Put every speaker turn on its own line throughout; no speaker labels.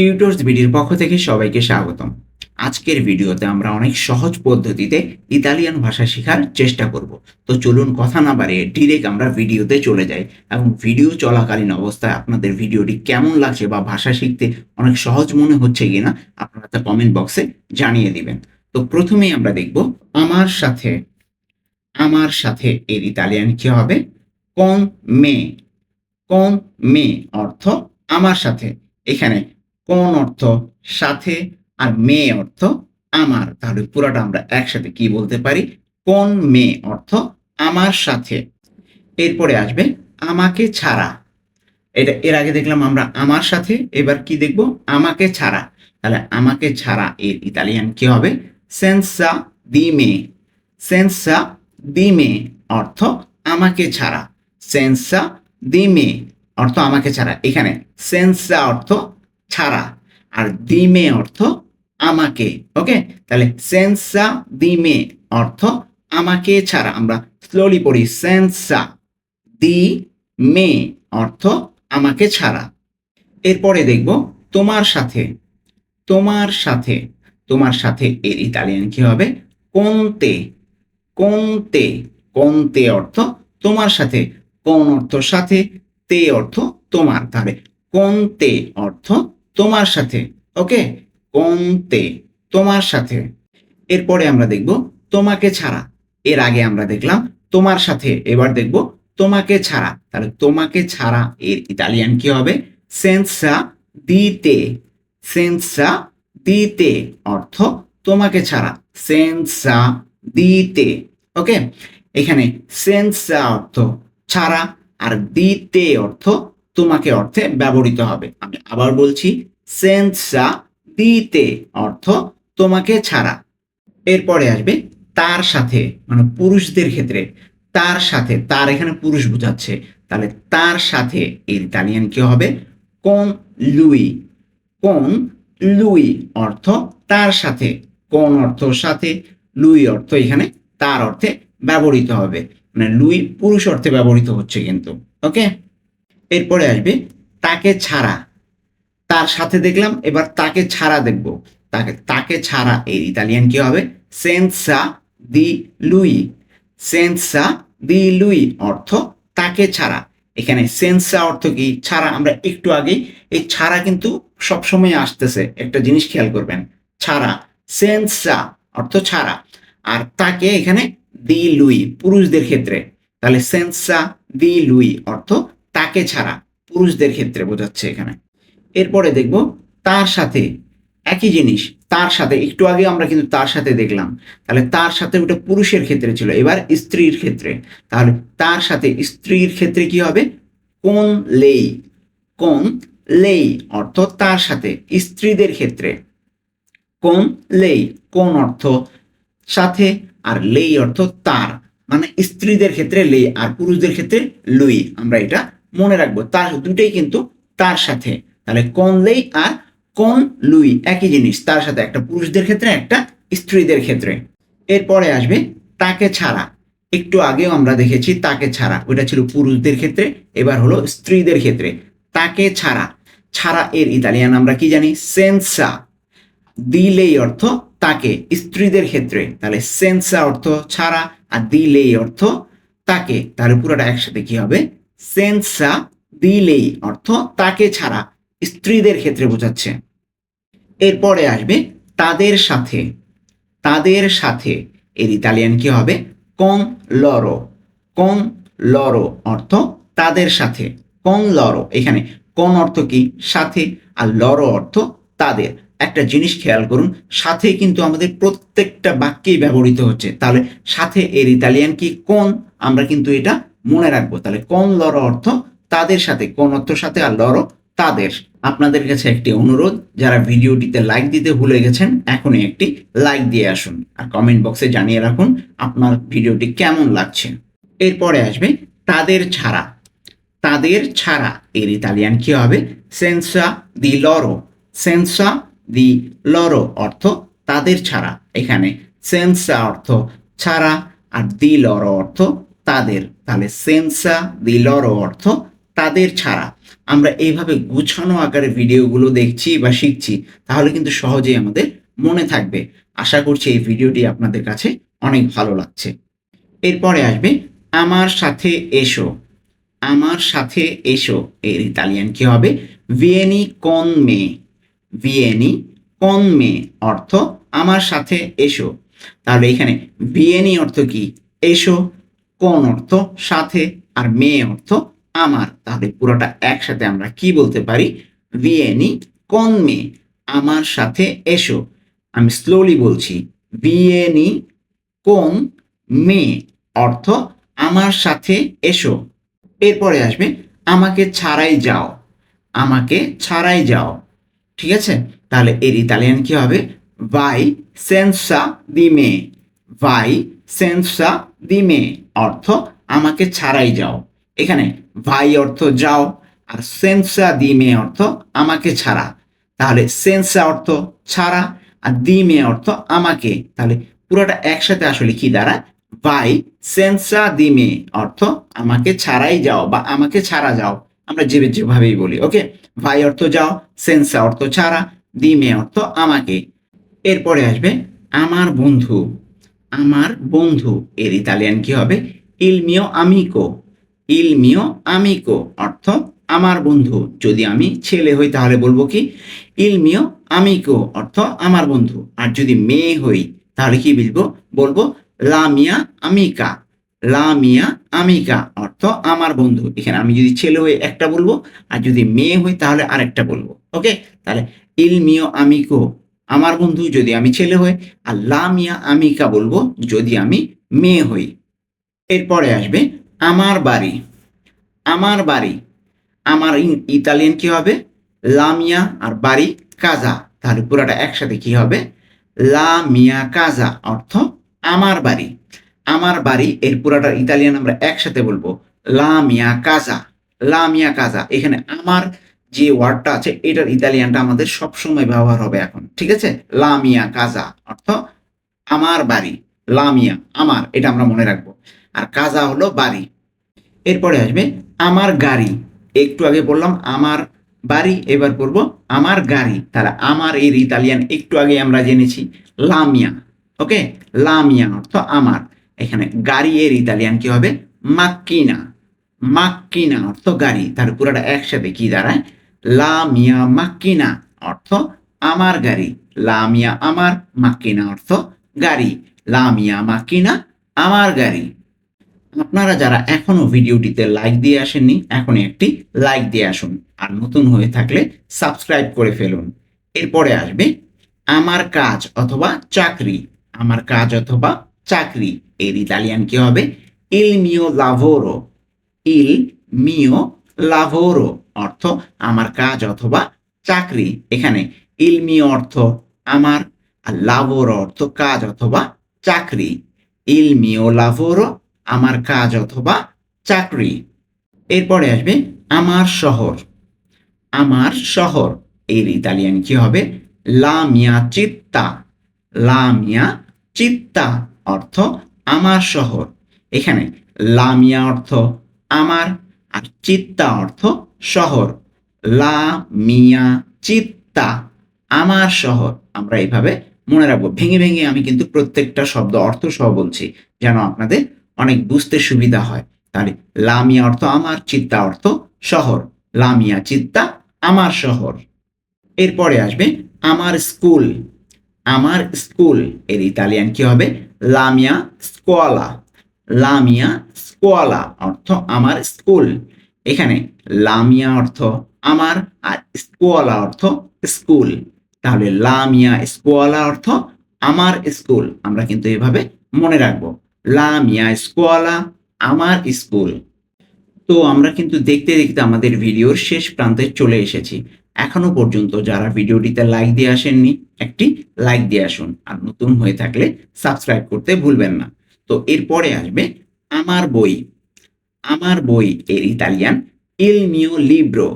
Tutors ভিডিওর পক্ষ থেকে সবাইকে স্বাগতম। আজকের ভিডিওতে আমরা অনেক সহজ পদ্ধতিতে ইতালিয়ান ভাষা শেখার চেষ্টা করব। তো চলুন কথা না বাড়িয়ে ডিরেক্ট আমরা ভিডিওতে চলে যাই এবং ভিডিও চলাকালীন অবস্থায় আপনাদের ভিডিওটি কেমন লাগছে বা ভাষা শিখতে অনেক সহজ মনে হচ্ছে কিনা আপনারা তা কমেন্ট বক্সে জানিয়ে দিবেন। তো প্রথমেই আমরা দেখব, আমার সাথে আমার সাথে এর ইতালিয়ান কি হবে? কোন মে কোন মে অর্থ আমার সাথে। এখানে কোন অর্থ সাথে আর মে অর্থ আমার। তাহলে পুরোটা আমরা একসাথে কি বলতে পারি? কোন মে অর্থ আমার সাথে। এরপরে আসবে আমাকে ছাড়া। এটা এর আগে দেখলাম আমরা আমার সাথে, এবার কি দেখব? আমাকে ছাড়া। তাহলে আমাকে ছাড়া এর ইতালিয়ান কি হবে? সেন্সা দি মে সেন্সা দি মে অর্থ আমাকে ছাড়া। সেন্সা দি মে অর্থ আমাকে ছাড়া। এখানে সেন্সা অর্থ ছাড়া। আর দিমে অর্থ আমাকে, ওকে? তাহলে সেন্সা দিমে অর্থ আমাকে ছাড়া। আমরা স্লোলি পড়ি, সেন্সা দি মে অর্থ আমাকে ছাড়া। এরপরে দেখব তোমার সাথে তোমার সাথে তোমার সাথে এর ইতালিয়ান কি হবে? কোনতে কোনতে কোনতে অর্থ তোমার সাথে, কোন অর্থ সাথে, তে অর্থ তোমার। তাহলে কোনতে অর্থ তোমার সাথে, ওকে? কোনতে তোমার সাথে। এরপরে আমরা দেখব তোমাকে ছাড়া। এর আগে আমরা দেখলাম তোমার সাথে, এবার দেখব তোমাকে ছাড়া। তাহলে তোমাকে ছাড়া এর ইতালিয়ান কি হবে? সেন্সা দিতে সেন্সা দিতে অর্থ তোমাকে ছাড়া। সেন্সা দিতে ওকে? এখানে সেন্সা অর্থ ছাড়া আর দিতে অর্থ তোমাকে অর্থে ব্যবহৃত হবে। আমি আবার বলছি, সেন্সা দিতে অর্থ তোমাকে ছাড়া। এরপরে আসবে, তার সাথে মানে পুরুষদের ক্ষেত্রে, তার সাথে, তার এখানে পুরুষ বোঝাচ্ছে। তাহলে তার সাথে এর ইতালিয়ান কি হবে? কোন লুই। কোন লুই অর্থ তার সাথে। কোন অর্থ সাথে? লুই অর্থ এখানে তার অর্থে ব্যবহৃত হবে। মানে লুই পুরুষ অর্থে ব্যবহৃত হচ্ছে কিন্তু। ওকে এরপরে আসবে, তাকে ছাড়া। তার সাথে দেখলাম, এবার তাকে ছাড়া দেখব। তাকে তাকে ছাড়া এর ইতালিয়ান কি হবে? সেন্সা দি লুই। সেন্সা দি লুই অর্থ তাকে ছাড়া। এখানে সেন্সা অর্থ কি? ছাড়া, আমরা একটু আগে এই ছাড়া কিন্তু সবসময় আসতেছে। একটা জিনিস খেয়াল করবেন, ছাড়া। সেন্সা অর্থ ছাড়া। আর তাকে এখানে দি লুই, পুরুষদের ক্ষেত্রে। তাহলে সেন্সা দি লুই অর্থ তাকে ছাড়া পুরুষদের ক্ষেত্রে বোঝাচ্ছে এখানে। এরপরে দেখব, তার সাথে একই জিনিস, তার সাথে, একটু আগে আমরা কিন্তু তার সাথে দেখলাম, তাহলে তার সাথে ওটা পুরুষের ক্ষেত্রে ছিল, এবার স্ত্রীর ক্ষেত্রে। তাহলে তার সাথে স্ত্রীর ক্ষেত্রে কি হবে? কোন লেই কোন লেই, অর্থ তার সাথে, স্ত্রীদের ক্ষেত্রে। কোন লেই, কোন অর্থ সাথে, আর লেই অর্থ তার মানে স্ত্রীদের ক্ষেত্রে লেই, আর পুরুষদের ক্ষেত্রে লুই, আমরা এটা মনে রাখব, তার দুটোই কিন্তু তার সাথে। তাহলে কোন লেই আর কোন লুই, একই জিনিস, তার সাথে, একটা পুরুষদের ক্ষেত্রে, একটা স্ত্রীদের ক্ষেত্রে। এরপরে আসবে তাকে ছাড়া। একটু আগেও আমরা দেখেছি তাকে ছাড়া, ওইটা ছিল পুরুষদের ক্ষেত্রে, এবার হলো স্ত্রীদের ক্ষেত্রে। তাকে ছাড়া ছাড়া এর ইতালিয়ান আমরা কি জানি? সেন্সা। দিলেই অর্থ তাকে, স্ত্রীদের ক্ষেত্রে। তাহলে সেন্সা অর্থ ছাড়া আর দিলেই অর্থ তাকে। তাহলে পুরোটা একসাথে কি হবে? সেন্সা দিলেই অর্থ তাকে ছাড়া স্ত্রীদের ক্ষেত্রে বোঝাচ্ছে। এরপরে আসবে তাদের সাথে। তাদের সাথে। এর ইতালিয়ান কি হবে? কন লরো। কন লরো অর্থ তাদের সাথে। কন লরো। এখানে কোন অর্থ কি? সাথে। আর লরো অর্থ তাদের। একটা জিনিস খেয়াল করুন, সাথে কিন্তু আমাদের প্রত্যেকটা বাক্যেই ব্যবহৃত হচ্ছে। তাহলে সাথে এর ইতালিয়ান কি? কোন। আমরা কিন্তু এটা মনে রাখব। তাহলে কোন লরো অর্থ? তাদের সাথে, কোন অর্থ সাথে আর লরো তাদের। আপনাদের কাছে একটি অনুরোধ, যারা ভিডিওটিতে লাইক দিতে ভুলে গেছেন, এখনই একটি লাইক দিয়ে আসুন। আর কমেন্ট বক্সে জানিয়ে রাখুন আপনার ভিডিওটি কেমন লাগছে। এরপরে আসবে, তাদের ছাড়া। তাদের ছাড়া এর ইতালিয়ান কি হবে? সেন্সা দি লরো সেন্সা দি লরো অর্থ তাদের ছাড়া। এখানে সেন্সা অর্থ ছাড়া আর দি লরো অর্থ তাদের, তাহলে সেন্সা, দি লরো অর্থ, তাদের ছাড়া। আমরা এইভাবে গুছানো আকারে ভিডিওগুলো দেখছি বা শিখছি, তাহলে কিন্তু সহজেই আমাদের মনে থাকবে। আশা করছি এই ভিডিওটি আপনাদের কাছে অনেক ভালো লাগছে। এরপরে আসবে, আমার সাথে এসো। আমার সাথে এসো। এর ইতালিয়ান কি হবে? ভিয়েনি কন মে ভিয়েনি কন মে অর্থ, আমার সাথে এসো। তাহলে এখানে ভিয়েনি অর্থ কি? এসো। কোন অর্থ? সাথে আর মেয়ে অর্থ আমার। তাহলে পুরোটা একসাথে আমরা কি বলতে পারি? ভিয়েনি, কন মে? আমার সাথে এসো। আমি স্লোলি বলছি, ভিয়েনি, কোন মে? অর্থ, আমার সাথে এসো। এরপরে আসবে, আমাকে ছাড়াই যাও। আমাকে ছাড়াই যাও। ঠিক আছে? তাহলে এর ইতালিয়ান কি হবে? ভাই সেন্সা দি মে ভাই সেন্সা দিমে। অর্থ আমাকে ছাড়াই যাও। এখানে ভাই অর্থ যাও আর সেন্সা দিমে অর্থ আমাকে ছাড়া। তাহলে সেন্সা অর্থ ছাড়া আর দিমে অর্থ আমাকে। তাহলে পুরোটা একসাথে আসলে কি দাঁড়ায়? ভাই, সেন্সা, দিমে অর্থ আমাকে ছাড়াই যাও বা আমাকে ছাড়া যাও। আমরা যে যেভাবেই বলি, ওকে? ভাই অর্থ যাও, সেন্সা অর্থ ছাড়া, দিমে অর্থ আমাকে। এরপরে আসবে আমার বন্ধু। আমার বন্ধু। এর ইতালিয়ান কি হবে? ইলমিও আমিকো ইলমিও আমিকো অর্থ আমার বন্ধু। যদি আমি ছেলে হই তাহলে বলব কি? ইলমিও আমিকো অর্থ আমার বন্ধু। আর যদি মেয়ে হই তাহলে কি বলব? বলব লামিয়া আমিকা লামিয়া আমিকা অর্থ আমার বন্ধু। এখানে আমি যদি ছেলে হই একটা বলব, আর যদি মেয়ে হই তাহলে আরেকটা বলব। ওকে? তাহলে ইলমিও আমিকো আমার বন্ধু যদি আমি ছেলে হই, আর লামিয়া আমিকা বলব যদি আমি মেয়ে হই। এরপরে আসবে আমার বাড়ি। আমার বাড়ি। আমার ইতালিয়ান কি হবে? লামিয়া আর বাড়ি কাজা। তাহলে পুরোটা একসাথে কি হবে? লামিয়া কাজা, অর্থ আমার বাড়ি। আমার বাড়ি, এর পুরাটা ইতালিয়ান আমরা একসাথে বলব। লামিয়া কাজা। লামিয়া কাজা। এখানে আমার যে ওয়ার্ডটা আছে, এটার ইতালিয়ানটা আমাদের সবসময় ব্যবহার হবে এখন, ঠিক আছে? লামিয়া কাজা, অর্থ আমার বাড়ি লামিয়া আমার, এটা আমরা মনে রাখব। আর কাজা হলো বাড়ি। এরপরে আসবে, আমার গাড়ি। একটু আগে বললাম, আমার বাড়ি, এবার পড়ব আমার গাড়ি। তাহলে আমার এর ইতালিয়ান একটু আগে আমরা জেনেছি লামিয়া ওকে? লামিয়া অর্থ আমার। এখানে গাড়ি এর ইতালিয়ান কি হবে? মাক্কিনা। মাক্কিনা অর্থ গাড়ি। তার পুরোটা একসাথে কি দাঁড়ায়? লামিয়া মাক্কিনা অর্থ আমার গাড়ি। লামিয়া আমার মাক্কিনা অর্থ গাড়ি। লামিয়া মাক্কিনা আমার গাড়ি। আপনারা যারা এখনও ভিডিওটিতে লাইক দিয়ে আসেননি, এখনই একটি লাইক দিয়ে আসুন। আর নতুন হয়ে থাকলে সাবস্ক্রাইব করে ফেলুন। এরপরে আসবে আমার কাজ অথবা চাকরি। আমার কাজ অথবা চাকরি। এর ইতালিয়ান কি হবে? ইল মিও লাভোরো। ইল মিও লাভোরো। অর্থ আমার কাজ অথবা চাকরি। এখানে ইল মিও অর্থ আমার আর লাভোরো অর্থ কাজ অথবা চাকরি। ইল মিও লাভোরো আমার কাজ অথবা চাকরি। এরপরে আসবে আমার শহর। আমার শহর। এর ইতালিয়ান কি হবে? লা মিয়া চিত্তা। লা মিয়া চিত্তা অর্থ আমার শহর। এখানে লা মিয়া অর্থ আমার আর চিত্তা অর্থ শহর। লা মিয়া চিত্তা, আমার শহর। আমরা এইভাবে মনে রাখব। ভেঙে ভেঙে আমি কিন্তু প্রত্যেকটা শব্দ অর্থ সহ বলছি, যেন আপনাদের অনেক বুঝতে সুবিধা হয়। তাহলে লামিয়া অর্থ আমার, চিত্তা অর্থ শহর। লামিয়া চিত্তা, আমার শহর। এরপরে আসবে আমার স্কুল। আমার স্কুল, এর ইতালিয়ান কি হবে? লামিয়া স্কোয়ালা। লামিয়া স্কোয়ালা অর্থ আমার স্কুল। এখানে লামিয়া অর্থ আমার আর স্কোয়ালা অর্থ স্কুল। তাহলে লামিয়া স্কোয়ালা অর্থ আমার স্কুল। আমরা কিন্তু এভাবে মনে রাখব। লা মিয়া স্কোয়ালা আমার স্কুল। তো আমরা কিন্তু দেখতে দেখতে আমাদের ভিডিওর শেষ প্রান্তে চলে এসেছি। এখনও পর্যন্ত যারা ভিডিওটিতে লাইক দিয়ে আসেননি, একটি লাইক দিয়ে আসুন। আর নতুন হয়ে থাকলে সাবস্ক্রাইব করতে ভুলবেন না। তো এরপরে আসবে আমার বই। আমার বই এর ইতালিয়ান ইল মিও লিব্রো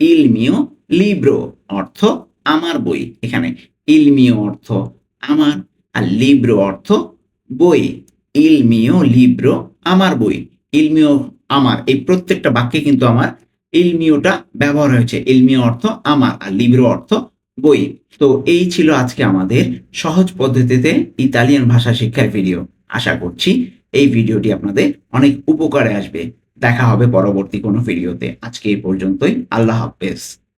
ইল মিও লিব্রো অর্থ আমার বই এখানে। ইল মিও অর্থ আমার, আর লিব্রো অর্থ বই। ইল মিও লিব্রো আমার বই। ইল মিও আমার, এই প্রত্যেকটা বাক্যে কিন্তু আমার ইলমিওটা ব্যবহার হয়েছে। ইলমিও অর্থ আমার, আর লিব্রো অর্থ বই। তো এই ছিল আজকে আমাদের সহজ পদ্ধতিতে ইতালিয়ান ভাষা শিক্ষার ভিডিও আশা করছি এই ভিডিওটি আপনাদের অনেক উপকারে আসবে। দেখা হবে পরবর্তী কোনো ভিডিওতে। আজকে এই পর্যন্তই। আল্লাহ হাফেজ।